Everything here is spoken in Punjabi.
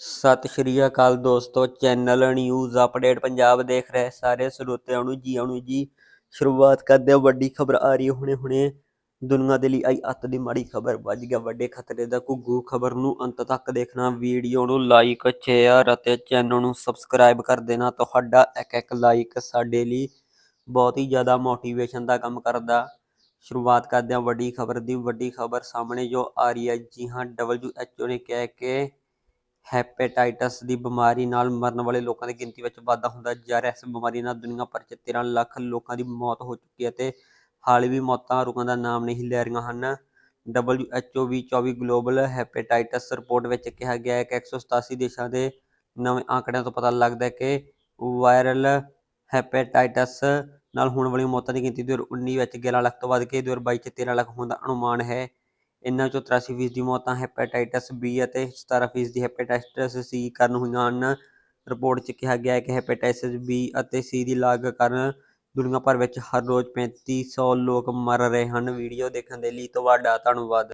ਸਤਿ ਸ਼੍ਰੀ ਅਕਾਲ ਦੋਸਤੋ, ਚੈਨਲ ਨਿਊਜ਼ ਅਪਡੇਟ ਪੰਜਾਬ ਦੇਖ ਰਹੇ ਸਾਰੇ ਸਰੋਤਿਆਂ ਨੂੰ ਜੀ ਆਇਆਂ ਜੀ। ਸ਼ੁਰੂਆਤ ਕਰਦੇ ਹਾਂ, ਵੱਡੀ ਖਬਰ ਆ ਰਹੀ ਹੈ ਹੁਣੇ ਹੁਣੇ। ਦੁਨੀਆ ਦੇ ਲਈ ਆਈ ਅੱਤ ਦੀ ਮਾੜੀ ਖਬਰ ਵੱਜ ਗਿਆ। ਵੱਡੇ ਖਤਰੇ ਦਾ ਘੁੱਗੂ ਖਬਰ ਨੂੰ ਅੰਤ ਤੱਕ ਦੇਖਣਾ, ਵੀਡੀਓ ਨੂੰ ਲਾਈਕ ਸ਼ੇਅਰ ਅਤੇ ਚੈਨਲ ਨੂੰ ਸਬਸਕ੍ਰਾਈਬ ਕਰ ਦੇਣਾ। ਤੁਹਾਡਾ ਇੱਕ ਇੱਕ ਲਾਈਕ ਸਾਡੇ ਲਈ ਬਹੁਤ ਹੀ ਜ਼ਿਆਦਾ ਮੋਟੀਵੇਸ਼ਨ ਦਾ ਕੰਮ ਕਰਦਾ। ਸ਼ੁਰੂਆਤ ਕਰਦੇ ਹਾਂ ਵੱਡੀ ਖਬਰ ਦੀ। ਵੱਡੀ ਖਬਰ ਸਾਹਮਣੇ ਜੋ ਆ ਰਹੀ ਹੈ, ਜੀ ਹਾਂ WHO ਨੇ ਕਿਹਾ ਹੈ ਕਿ ਹੈਪੇਟਾਈਟਸ ਦੀ ਬਿਮਾਰੀ ਨਾਲ ਮਰਨ ਵਾਲੇ ਲੋਕਾਂ ਦੀ ਗਿਣਤੀ ਵਿੱਚ ਵਾਧਾ ਹੁੰਦਾ ਜਾ ਰਿਹਾ ਹੈ। ਇਸ ਬਿਮਾਰੀ ਨਾਲ ਦੁਨੀਆ ਭਰ 'ਚ 13 ਲੱਖ ਲੋਕਾਂ ਦੀ ਮੌਤ ਹੋ ਚੁੱਕੀ ਹੈ ਤੇ ਹਾਲ ਵੀ ਮੌਤਾਂ ਰੁਕਣ ਦਾ ਨਾਮ ਨਹੀਂ ਲੈ ਰਹੀਆਂ ਹਨ। WHO ਵੀ 24 ਗਲੋਬਲ ਹੈਪੇਟਾਈਟਸ ਰਿਪੋਰਟ ਵਿੱਚ ਕਿਹਾ ਗਿਆ ਹੈ ਕਿ 187 ਦੇਸ਼ਾਂ ਦੇ ਨਵੇਂ ਆંકੜਿਆਂ ਤੋਂ ਪਤਾ ਲੱਗਦਾ ਹੈ ਕਿ ਵਾਇਰਲ ਹੈਪੇਟਾਈਟਸ ਨਾਲ ਹੋਣ ਵਾਲੀ ਮੌਤਾਂ ਦੀ ਗਿਣਤੀ 2019 ਵਿੱਚ 11 ਲੱਖ ਤੋਂ ਵੱਧ ਕੇ 2022 ਚ 13 ਲੱਖ ਹੋਣ ਦਾ ਅਨੁਮਾਨ ਹੈ। ਇਨ੍ਹਾਂ ਚੋਂ 83% ਦੀ ਮੌਤਾਂ ਹੈਪੇਟਾਈਟਸ ਬੀ ਅਤੇ 17% ਦੀ ਹੈਪੇਟਾਈਟਸ ਸੀ ਕਾਰਨ ਹੋਈਆਂ ਹਨ। ਰਿਪੋਰਟ 'ਚ ਕਿਹਾ ਗਿਆ ਹੈ ਕਿ ਹੈਪੇਟਾਈਟਸ ਬੀ ਅਤੇ ਸੀ ਦੀ ਲਾਗ ਕਾਰਨ ਦੁਨੀਆ ਭਰ ਵਿੱਚ ਹਰ ਰੋਜ਼ 3500 ਲੋਕ ਮਰ ਰਹੇ ਹਨ। ਵੀਡੀਓ ਦੇਖਣ ਦੇ ਲਈ ਤੁਹਾਡਾ ਧੰਨਵਾਦ।